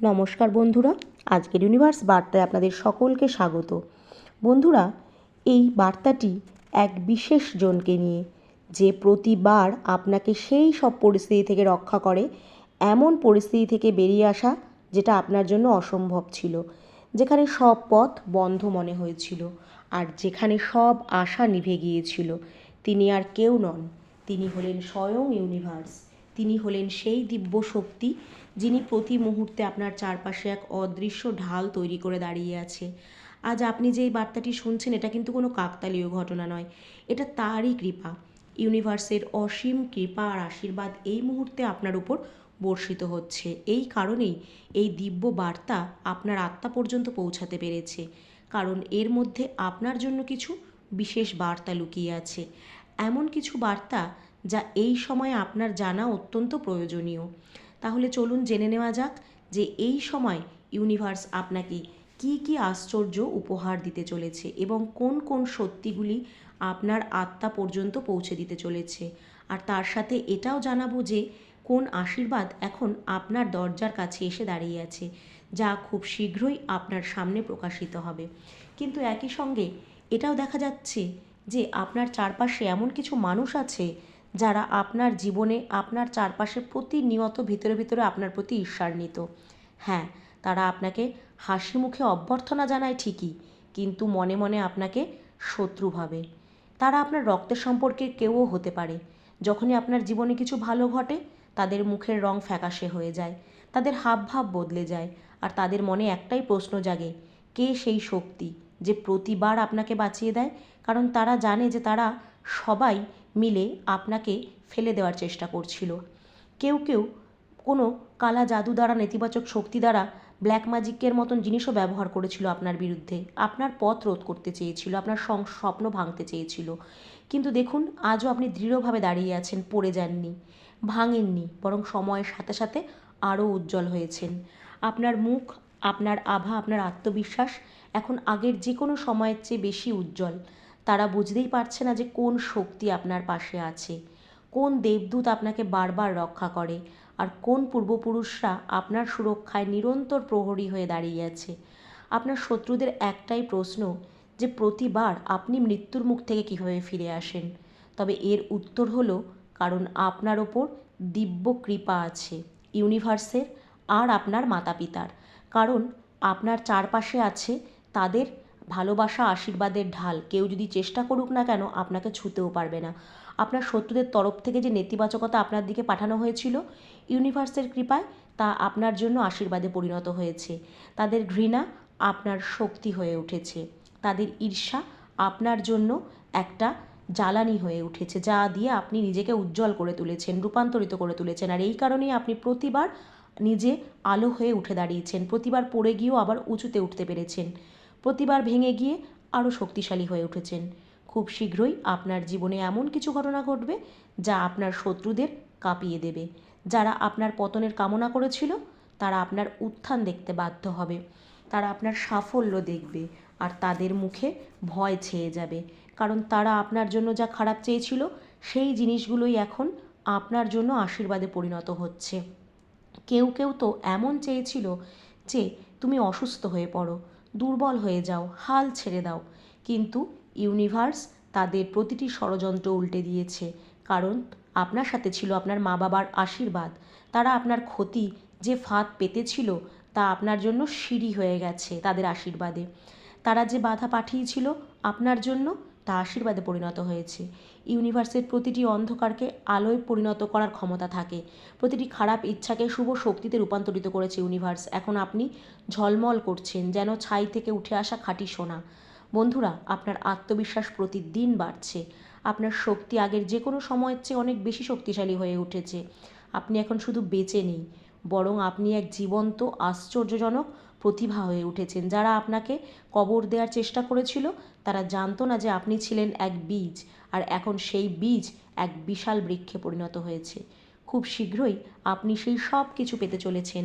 নমস্কার বন্ধুরা, আজকের ইউনিভার্স বার্তায় আপনাদের সকলকে স্বাগত। বন্ধুরা, এই বার্তাটি এক বিশেষ জনকে নিয়ে, যে প্রতিবার আপনাকে সেই সব পরিস্থিতি থেকে রক্ষা করে, এমন পরিস্থিতি থেকে বেরিয়ে আসা, যেটা আপনার জন্য অসম্ভব ছিল, যেখানে সব পথ বন্ধ মনে হয়েছিল, আর যেখানে সব আশা নিভে গিয়েছিল। তিনি আর কেউ নন, তিনি হলেন স্বয়ং ইউনিভার্স। তিনি হলেন সেই দিব্য শক্তি যিনি প্রতি মুহূর্তে আপনার চারপাশে এক অদৃশ্য ঢাল তৈরি করে দাঁড়িয়ে আছে। আজ আপনি যে এই বার্তাটি শুনছেন, এটা কিন্তু কোনো কাকতালীয় ঘটনা নয়। এটা তারই কৃপা। ইউনিভার্সের অসীম কৃপা আর আশীর্বাদ এই মুহূর্তে আপনার উপর বর্ষিত হচ্ছে। এই কারণেই এই দিব্য বার্তা আপনার আত্মা পর্যন্ত পৌঁছাতে পেরেছে। কারণ এর মধ্যে আপনার জন্য কিছু বিশেষ বার্তা লুকিয়ে আছে। এমন কিছু বার্তা যা এই সময় আপনার জানা অত্যন্ত প্রয়োজনীয়। তাহলে চলুন জেনে নেওয়া যাক যে এই সময় ইউনিভার্স আপনাকে কি কি আশ্চর্য উপহার দিতে চলেছে এবং কোন কোন সত্যিগুলি আপনার আত্মা পর্যন্ত পৌঁছে দিতে চলেছে। আর তার সাথে এটাও জানাব যে কোন আশীর্বাদ এখন আপনার দরজার কাছে এসে দাঁড়িয়ে আছে, যা খুব শীঘ্রই আপনার সামনে প্রকাশিত হবে। কিন্তু একই সঙ্গে এটাও দেখা যাচ্ছে যে আপনার চারপাশে এমন কিছু মানুষ আছে যারা আপনার জীবনে, আপনার চারপাশে প্রতিনিয়ত ভিতরে ভিতরে আপনার প্রতি ঈর্ষান্বিত। হ্যাঁ তারা আপনাকে হাসি মুখে অভ্যর্থনা জানায় ঠিকই, কিন্তু মনে মনে আপনাকে শত্রু ভাবে। তারা আপনার রক্তের সম্পর্কের কেউও হতে পারে। যখনই আপনার জীবনে কিছু ভালো ঘটে, তাদের মুখের রং ফ্যাকাশে হয়ে যায়, তাদের হাবভাব বদলে যায়, আর তাদের মনে একটাই প্রশ্ন জাগে, কে সেই শক্তি যে প্রতিবার আপনাকে বাঁচিয়ে দেয়? কারণ তারা জানে যে তারা সবাই মিলে আপনাকে ফেলে দেওয়ার চেষ্টা করছিল। কেউ কেউ কোনো কালা জাদু দ্বারা, নেতিবাচক শক্তি দ্বারা ব্ল্যাক ম্যাজিকের মতন জিনিসও ব্যবহার করেছিল আপনার বিরুদ্ধে। আপনার পথ রোধ করতে চেয়েছিল, আপনার স্বপ্ন ভাঙতে চেয়েছিল। কিন্তু দেখুন, আজও আপনি দৃঢ়ভাবে দাঁড়িয়ে আছেন, পড়ে যাননি, ভাঙেননি, বরং সময়ের সাথে সাথে আরও উজ্জ্বল হয়েছেন। আপনার মুখ, আপনার আভা, আপনার আত্মবিশ্বাস এখন আগের যে কোনো সময়ের চেয়ে বেশি উজ্জ্বল। তারা বুঝতেই পারছে না যে কোন শক্তি আপনার পাশে আছে, কোন দেবদূত আপনাকে বারবার রক্ষা করে আর কোন পূর্বপুরুষরা আপনার সুরক্ষায় নিরন্তর প্রহরী হয়ে দাঁড়িয়ে আছে। আপনার শত্রুদের একটাই প্রশ্ন যে প্রতিবার আপনি মৃত্যুর মুখ থেকে কীভাবে ফিরে আসেন? তবে এর উত্তর হলো, কারণ আপনার ওপর দিব্য কৃপা আছে, ইউনিভার্সের আর আপনার মাতা পিতার কারণ আপনার চারপাশে আছে তাদের ভালোবাসা আশীর্বাদের ঢাল। কেউ যদি চেষ্টা করুক না কেন, আপনাকে ছুতেও পারবে না। আপনার শত্রুদের তরফ থেকে যে নেতিবাচকতা আপনার দিকে পাঠানো হয়েছিল, ইউনিভার্সের কৃপায় তা আপনার জন্য আশীর্বাদে পরিণত হয়েছে। তাদের ঘৃণা আপনার শক্তি হয়ে উঠেছে। তাদের ঈর্ষা আপনার জন্য একটা জ্বালানি হয়ে উঠেছে, যা দিয়ে আপনি নিজেকে উজ্জ্বল করে তুলেছেন, রূপান্তরিত করে তুলেছেন। আর এই কারণেই আপনি প্রতিবার নিজে আলো হয়ে উঠে দাঁড়িয়েছেন। প্রতিবার পড়ে গিয়েও আবার উঁচুতে উঠতে পেরেছেন। প্রতিবার ভেঙে গিয়ে আরও শক্তিশালী হয়ে উঠেছেন। খুব শীঘ্রই আপনার জীবনে এমন কিছু ঘটনা ঘটবে যা আপনার শত্রুদের কাঁপিয়ে দেবে। যারা আপনার পতনের কামনা করেছিল, তারা আপনার উত্থান দেখতে বাধ্য হবে। তারা আপনার সাফল্য দেখবে আর তাদের মুখে ভয় ছেয়ে যাবে। কারণ তারা আপনার জন্য যা খারাপ চেয়েছিল, সেই জিনিসগুলোই এখন আপনার জন্য আশীর্বাদে পরিণত হচ্ছে। কেউ কেউ তো এমন চেয়েছিল যে, তুমি অসুস্থ হয়ে পড়ো। দুর্বল হয়ে যাও, হাল ছেড়ে দাও। কিন্তু ইউনিভার্স তাদের প্রতিটি ষড়যন্ত্র উল্টে দিয়েছে। কারণ আপনার সাথে ছিল আপনার মা বাবার আশীর্বাদ। তারা আপনার ক্ষতি যে ফাঁদ পেতেছিল তা আপনার জন্য সিঁড়ি হয়ে গেছে তাদের আশীর্বাদে। তারা যে বাধা পাঠিয়েছিল আপনার জন্য তা আশীর্বাদে পরিণত হয়েছে। ইউনিভার্সের প্রতিটি অন্ধকারকে আলোয় পরিণত করার ক্ষমতা থাকে। প্রতিটি খারাপ ইচ্ছাকে শুভ শক্তিতে রূপান্তরিত করেছে ইউনিভার্স। এখন আপনি ঝলমল করছেন যেন ছাই থেকে উঠে আসা খাঁটি সোনা। বন্ধুরা, আপনার আত্মবিশ্বাস প্রতিদিন বাড়ছে। আপনার শক্তি আগের যে কোনো সময়ের চেয়ে অনেক বেশি শক্তিশালী হয়ে উঠেছে। আপনি এখন শুধু বেঁচে নেই, বরং আপনি এক জীবন্ত, আশ্চর্যজনক প্রতিভা হয়ে উঠেছেন। যারা আপনাকে কবর দেওয়ার চেষ্টা করেছিল, তারা জানতো না যে আপনি ছিলেন এক বীজ, আর এখন সেই বীজ এক বিশাল বৃক্ষে পরিণত হয়েছে। খুব শীঘ্রই আপনি সেই সব কিছু পেতে চলেছেন,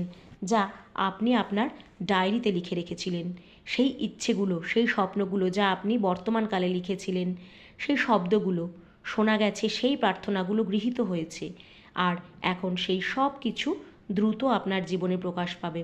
যা আপনি আপনার ডায়েরিতে লিখে রেখেছিলেন। সেই ইচ্ছেগুলো, সেই স্বপ্নগুলো যা আপনি বর্তমানকালে লিখেছিলেন, সেই শব্দগুলো, শোনা গেছে সেই প্রার্থনাগুলো গৃহীত হয়েছে, আর এখন সেই সব কিছু দ্রুত আপনার জীবনে প্রকাশ পাবে।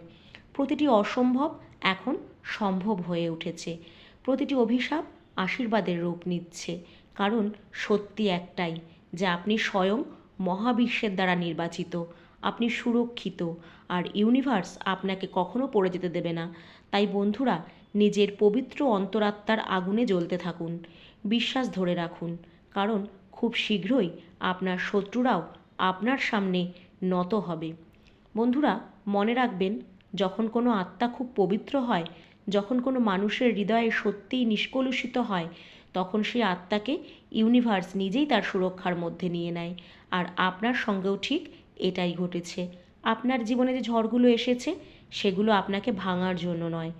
প্রতিটি অসম্ভব এখন সম্ভব হয়ে উঠেছে। প্রতিটি অভিশাপ আশীর্বাদের রূপ নিচ্ছে। কারণ সত্যি একটাই, যে আপনি স্বয়ং মহাবিশ্বের দ্বারা নির্বাচিত, আপনি সুরক্ষিত, আর ইউনিভার্স আপনাকে কখনো পড়ে যেতে দেবে না। তাই বন্ধুরা, নিজের পবিত্র অন্তরাত্মার আগুনে জ্বলতে থাকুন। বিশ্বাস ধরে রাখুন, কারণ খুব শীঘ্রই আপনার শত্রুরাও আপনার সামনে নত হবে। বন্ধুরা, মনে রাখবেন যখন কোনো আত্মা খুব পবিত্র হয়, যখন কোনো মানুষের হৃদয়ে সত্যিই নিষ্কলুষিত হয়, তখন সেই আত্মাকে ইউনিভার্স নিজেই তার সুরক্ষার মধ্যে নিয়ে নেয়। আর আপনার সঙ্গেও ঠিক এটাই ঘটেছে। আপনার জীবনে যে ঝড়গুলো এসেছে, সেগুলো আপনাকে ভাঙার জন্য নয়,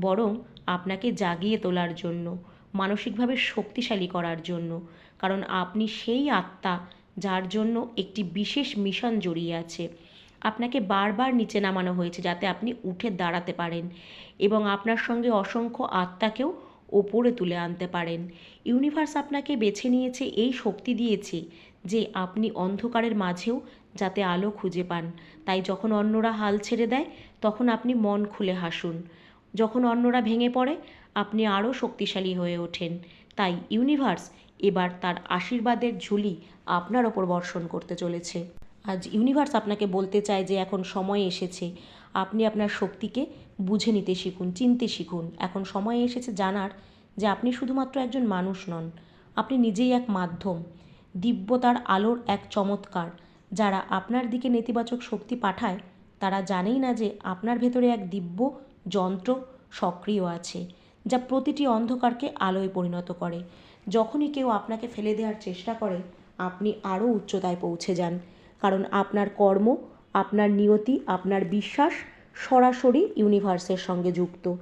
বরং আপনাকে জাগিয়ে তোলার জন্য, মানসিকভাবে শক্তিশালী করার জন্য। কারণ আপনি সেই আত্মা যার জন্য একটি বিশেষ মিশন জড়িয়ে আছে। আপনাকে বারবার নিচে নামানো হয়েছে যাতে আপনি উঠে দাঁড়াতে পারেন এবং আপনার সঙ্গে অসংখ্য আত্মাকেও ওপরে তুলে আনতে পারেন। ইউনিভার্স আপনাকে বেছে নিয়েছে, এই শক্তি দিয়েছে যে আপনি অন্ধকারের মাঝেও যাতে আলো খুঁজে পান। তাই যখন অন্যরা হাল ছেড়ে দেয়, তখন আপনি মন খুলে হাসুন। যখন অন্যরা ভেঙে পড়ে, আপনি আরও শক্তিশালী হয়ে ওঠেন। তাই ইউনিভার্স এবার তার আশীর্বাদের ঝুলি আপনার ওপর বর্ষণ করতে চলেছে। আজ ইউনিভার্স আপনাকে বলতে চায় যে এখন সময় এসেছে। আপনি আপনার শক্তিকে বুঝে নিতে শিখুন, চিনতে শিখুন। এখন সময় এসেছে জানার যে আপনি শুধুমাত্র একজন মানুষ নন, আপনি নিজেই এক মাধ্যম। দিব্যতার আলোর এক চমৎকার। যারা আপনার দিকে নেতিবাচক শক্তি পাঠায়, তারা জানেই না যে আপনার ভেতরে এক দিব্য যন্ত্র সক্রিয় আছে, যা প্রতিটি অন্ধকারকে আলোয় পরিণত করে। যখনই কেউ আপনাকে ফেলে দেওয়ার চেষ্টা করে, আপনি আরও উচ্চতায় পৌঁছে যান। কারণ আপনার কর্ম, আপনার নিয়তি, আপনার বিশ্বাস সরাসরি ইউনিভার্সের সঙ্গে যুক্ত।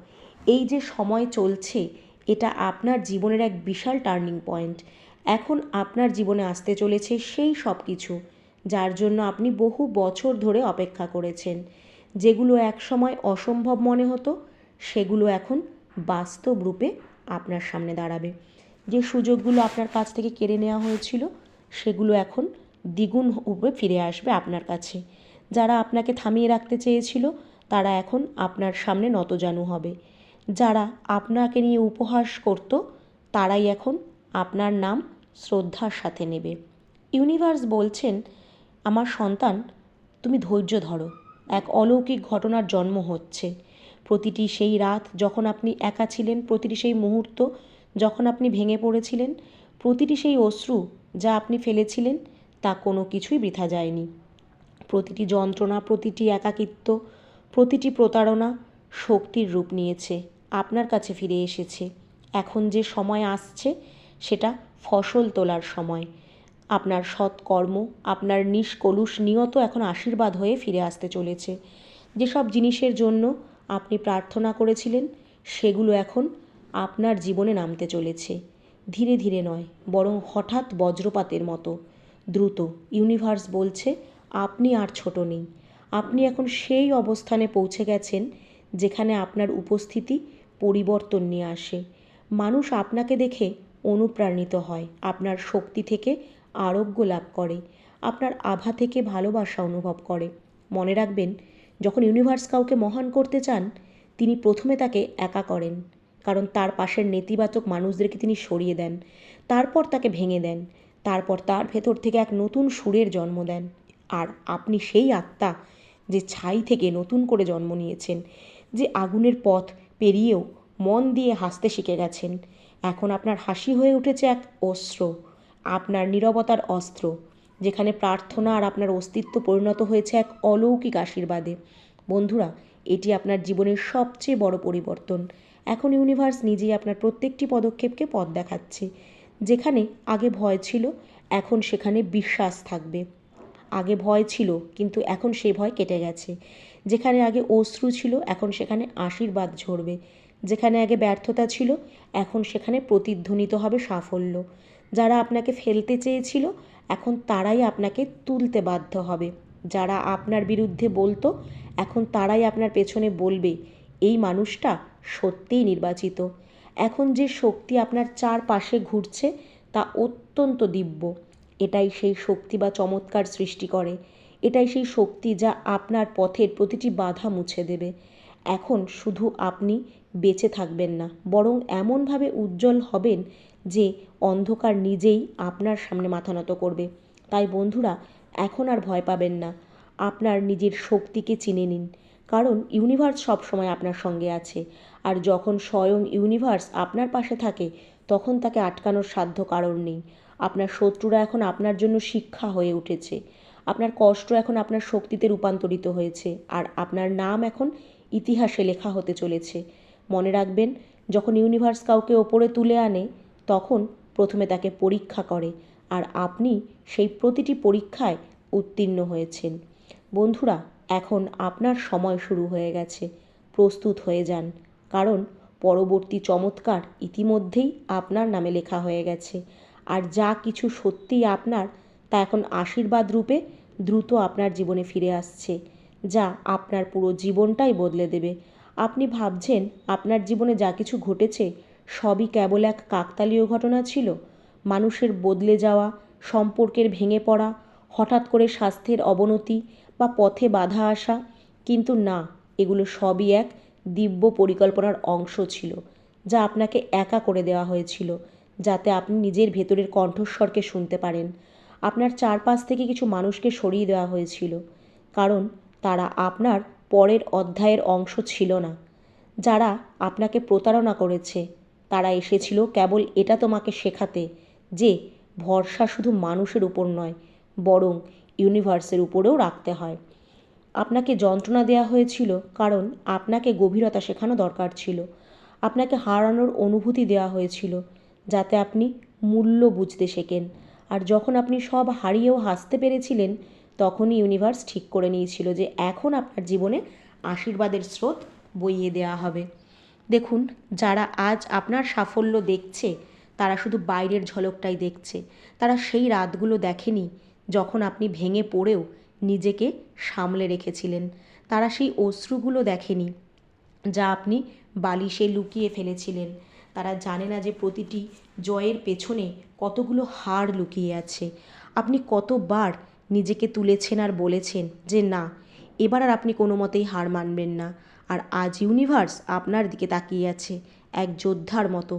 এই যে সময় চলছে, এটা আপনার জীবনের এক বিশাল টার্নিং পয়েন্ট এখন আপনার জীবনে আসতে চলেছে সেই সব কিছু যার জন্য আপনি বহু বছর ধরে অপেক্ষা করেছেন। যেগুলো একসময় অসম্ভব মনে হতো, সেগুলো এখন বাস্তব রূপে আপনার সামনে দাঁড়াবে। যে সুযোগগুলো আপনার কাছ থেকে কেড়ে নেওয়া হয়েছিল, সেগুলো এখন দ্বিগুণ রূপে ফিরে আসবে আপনার কাছে। যারা আপনাকে থামিয়ে রাখতে চেয়েছিল, তারা এখন আপনার সামনে নতজানু হবে। যারা আপনাকে নিয়ে উপহাস করত, তারাই এখন আপনার নাম শ্রদ্ধার সাথে নেবে। ইউনিভার্স বলছেন, আমার সন্তান, তুমি ধৈর্য ধরো। এক অলৌকিক ঘটনার জন্ম হচ্ছে। প্রতিটি সেই রাত যখন আপনি একা ছিলেন, প্রতিটি সেই মুহূর্ত যখন আপনি ভেঙে পড়েছিলেন, প্রতিটি সেই অশ্রু যা আপনি ফেলেছিলেন তা কোনো কিছুই বৃথা যায়নি। প্রতিটি যন্ত্রণা, প্রতিটি একাকিত্ব, প্রতিটি প্রতারণা শক্তির রূপ নিয়েছে, আপনার কাছে ফিরে এসেছে। এখন যে সময় আসছে, সেটা ফসল তোলার সময়। আপনার সৎকর্ম, আপনার নিষ্কলুষ নিয়ত এখন আশীর্বাদ হয়ে ফিরে আসতে চলেছে। যেসব জিনিসের জন্য আপনি প্রার্থনা করেছিলেন, সেগুলো এখন আপনার জীবনে নামতে চলেছে। ধীরে ধীরে নয়, বরং হঠাৎ বজ্রপাতের মতো। দ্রুত, ইউনিভার্স বলছে, আপনি আর ছোট নেই। আপনি এখন সেই অবস্থানে পৌঁছে গেছেন যেখানে আপনার উপস্থিতি পরিবর্তন নিয়ে আসে। মানুষ আপনাকে দেখে অনুপ্রাণিত হয়, আপনার শক্তি থেকে আরোগ্য লাভ করে, আপনার আভা থেকে ভালোবাসা অনুভব করে। মনে রাখবেন, যখন ইউনিভার্স কাউকে মহান করতে চান, তিনি প্রথমে তাকে একা করেন। কারণ তার পাশের নেতিবাচক মানুষদেরকে তিনি সরিয়ে দেন। তারপর তাকে ভেঙে দেন। তারপর তার ভেতর থেকে এক নতুন সুরের জন্ম দেন। আর আপনি সেই আত্মা যে ছাই থেকে নতুন করে জন্ম নিয়েছেন, যে আগুনের পথ পেরিয়েও মন দিয়ে হাসতে শিখে গেছেন। এখন আপনার হাসি হয়ে উঠেছে এক অস্ত্র, আপনার নীরবতার অস্ত্র, যেখানে প্রার্থনা আর আপনার অস্তিত্ব পরিণত হয়েছে এক অলৌকিক আশীর্বাদে। বন্ধুরা, এটি আপনার জীবনের সবচেয়ে বড় পরিবর্তন। এখন ইউনিভার্স নিজেই আপনার প্রত্যেকটি পদক্ষেপকে পথ দেখাচ্ছে। যেখানে আগে ভয় ছিল, এখন সেখানে বিশ্বাস থাকবে। আগে ভয় ছিল, কিন্তু এখন সে ভয় কেটে গেছে। যেখানে আগে অশ্রু ছিল, এখন সেখানে আশীর্বাদ ঝরবে। যেখানে আগে ব্যর্থতা ছিল, এখন সেখানে প্রতিধ্বনিত হবে সাফল্য। যারা আপনাকে ফেলতে চেয়েছিল, এখন তারাই আপনাকে তুলতে বাধ্য হবে। যারা আপনার বিরুদ্ধে বলতো, এখন তারাই আপনার পেছনে বলবে, এই মানুষটা সত্যিই নির্বাচিত। এখন যে শক্তি আপনার চারপাশে ঘুরছে, তা অত্যন্ত দিব্য। এটাই সেই শক্তি বা চমৎকার সৃষ্টি করে। এটাই সেই শক্তি যা আপনার পথের প্রতিটি বাধা মুছে দেবে। এখন শুধু আপনি বেঁচে থাকবেন না, বরং এমনভাবে উজ্জ্বল হবেন যে অন্ধকার নিজেই আপনার সামনে মাথা নত করবে। তাই বন্ধুরা, এখন আর ভয় পাবেন না। আপনার নিজের শক্তিকে চিনে নিন। কারণ ইউনিভার্স সবসময় আপনার সঙ্গে আছে। আর যখন স্বয়ং ইউনিভার্স আপনার পাশে থাকে, তখন তাকে আটকানোর সাধ্য কারণ নেই। আপনার শত্রুরা এখন আপনার জন্য শিক্ষা হয়ে উঠেছে। আপনার কষ্ট এখন আপনার শক্তিতে রূপান্তরিত হয়েছে আর আপনার নাম এখন ইতিহাসে লেখা হতে চলেছে। মনে রাখবেন, যখন ইউনিভার্স কাউকে ওপরে তুলে আনে, তখন প্রথমে তাকে পরীক্ষা করে আর আপনি সেই প্রতিটি পরীক্ষায় উত্তীর্ণ হয়েছেন। বন্ধুরা, এখন আপনার সময় শুরু হয়ে গেছে। প্রস্তুত হয়ে যান। কারণ পরবর্তী চমৎকার ইতিমধ্যেই আপনার নামে লেখা হয়ে গেছে। আর যা কিছু সত্যিই আপনার, তা এখন আশীর্বাদ রূপে দ্রুত আপনার জীবনে ফিরে আসছে, যা আপনার পুরো জীবনটাই বদলে দেবে। আপনি ভাবছেন, আপনার জীবনে যা কিছু ঘটেছে, সবই কেবল এক কাকতালীয় ঘটনা ছিল? মানুষের বদলে যাওয়া, সম্পর্কের ভেঙে পড়া, হঠাৎ করে স্বাস্থ্যের অবনতি বা পথে বাধা আসা? কিন্তু না, এগুলো সবই এক দিব্য পরিকল্পনার অংশ ছিল, যা আপনাকে একা করে দেওয়া হয়েছিল, যাতে আপনি নিজের ভেতরের কণ্ঠস্বরকে শুনতে পারেন। আপনার চারপাশ থেকে কিছু মানুষকে সরিয়ে দেওয়া হয়েছিল, কারণ তারা আপনার পরের অধ্যায়ের অংশ ছিল না। যারা আপনাকে প্রতারণা করেছে, তারা এসেছিল কেবল এটা তোমাকে শেখাতে যে ভরসা শুধু মানুষের উপর নয়, বরং ইউনিভার্সের উপরেও রাখতে হয়। আপনাকে যন্ত্রণা দেওয়া হয়েছিল কারণ আপনাকে গভীরতা শেখানো দরকার ছিল। আপনাকে হারানোর অনুভূতি দেওয়া হয়েছিল যাতে আপনি মূল্য বুঝতে শেখেন। আর যখন আপনি সব হারিয়েও হাসতে পেরেছিলেন, তখনই ইউনিভার্স ঠিক করে নিয়েছিল যে এখন আপনার জীবনে আশীর্বাদের স্রোত বইয়ে দেওয়া হবে। দেখুন, যারা আজ আপনার সাফল্য দেখছে, তারা শুধু বাইরের ঝলকটাই দেখছে। তারা সেই রাতগুলো দেখেনি যখন আপনি ভেঙে পড়েও নিজেকে সামলে রেখেছিলেন। তারা সেই অশ্রুগুলো দেখেনি, যা আপনি বালিশে লুকিয়ে ফেলেছিলেন। তারা জানে না যে প্রতিটি জয়ের পেছনে কতগুলো হার লুকিয়ে আছে। আপনি কতবার নিজেকে তুলেছেন আর বলেছেন যে, না, এবার আর আপনি কোনো মতেই হার মানবেন না। আর আজ ইউনিভার্স আপনার দিকে তাকিয়ে আছে, এক যোদ্ধার মতো,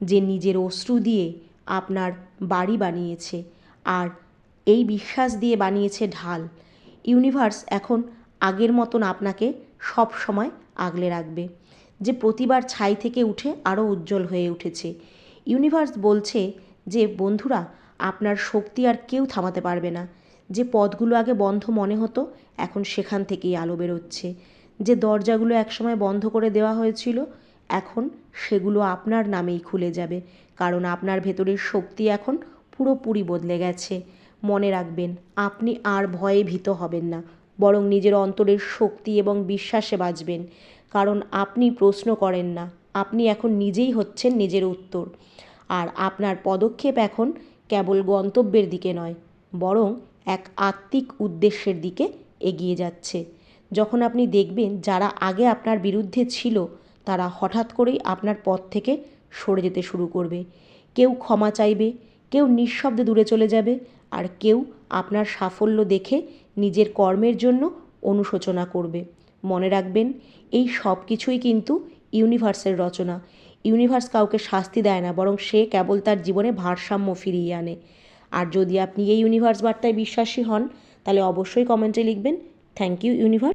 যে নিজের অশ্রু দিয়ে আপনার বাড়ি বানিয়েছে। আর এই বিশ্বাস দিয়ে বানিয়েছে ঢাল। ইউনিভার্স এখন আগের মতন আপনাকে সব সময় আগলে রাখবে। যে প্রতিবার ছাই থেকে উঠে আরও উজ্জ্বল হয়ে উঠেছে। ইউনিভার্স বলছে যে, বন্ধুরা, আপনার শক্তি আর কেউ থামাতে পারবে না। যে পথগুলো আগে বন্ধ মনে হতো, এখন সেখান থেকেই আলো বেরোচ্ছে। যে দরজাগুলো একসময় বন্ধ করে দেওয়া হয়েছিল, এখন সেগুলো আপনার নামেই খুলে যাবে। কারণ আপনার ভেতরের শক্তি এখন পুরোপুরি বদলে গেছে। মনে রাখবেন, আপনি আর ভয়ে ভীত হবেন না। বরং নিজের অন্তরের শক্তি এবং বিশ্বাসে বাঁচবেন। কারণ আপনি প্রশ্ন করেন না, আপনি এখন নিজেই হচ্ছেন নিজের উত্তর। আর আপনার পদক্ষেপ এখন কেবল গন্তব্যের দিকে নয়, বরং এক আত্মিক উদ্দেশ্যের দিকে এগিয়ে যাচ্ছে। যখন আপনি দেখবেন যারা আগে আপনার বিরুদ্ধে ছিল, তারা হঠাৎ করেই আপনার পথ থেকে সরে যেতে শুরু করবে। কেউ ক্ষমা চাইবে, কেউ নিঃশব্দে দূরে চলে যাবে আর কেউ আপনার সাফল্য দেখে নিজের কর্মের জন্য অনুশোচনা করবে। মনে রাখবেন, এই সব কিছুই কিন্তু ইউনিভার্সের রচনা। ইউনিভার্স কাউকে শাস্তি দেয় না, বরং সে কেবল তার জীবনে ভারসাম্য ফিরিয়ে আনে। আর যদি আপনি এই ইউনিভার্স বার্তায় বিশ্বাসী হন, তাহলে অবশ্যই কমেন্টে লিখবেন, থ্যাংক ইউ ইউনিভার্স।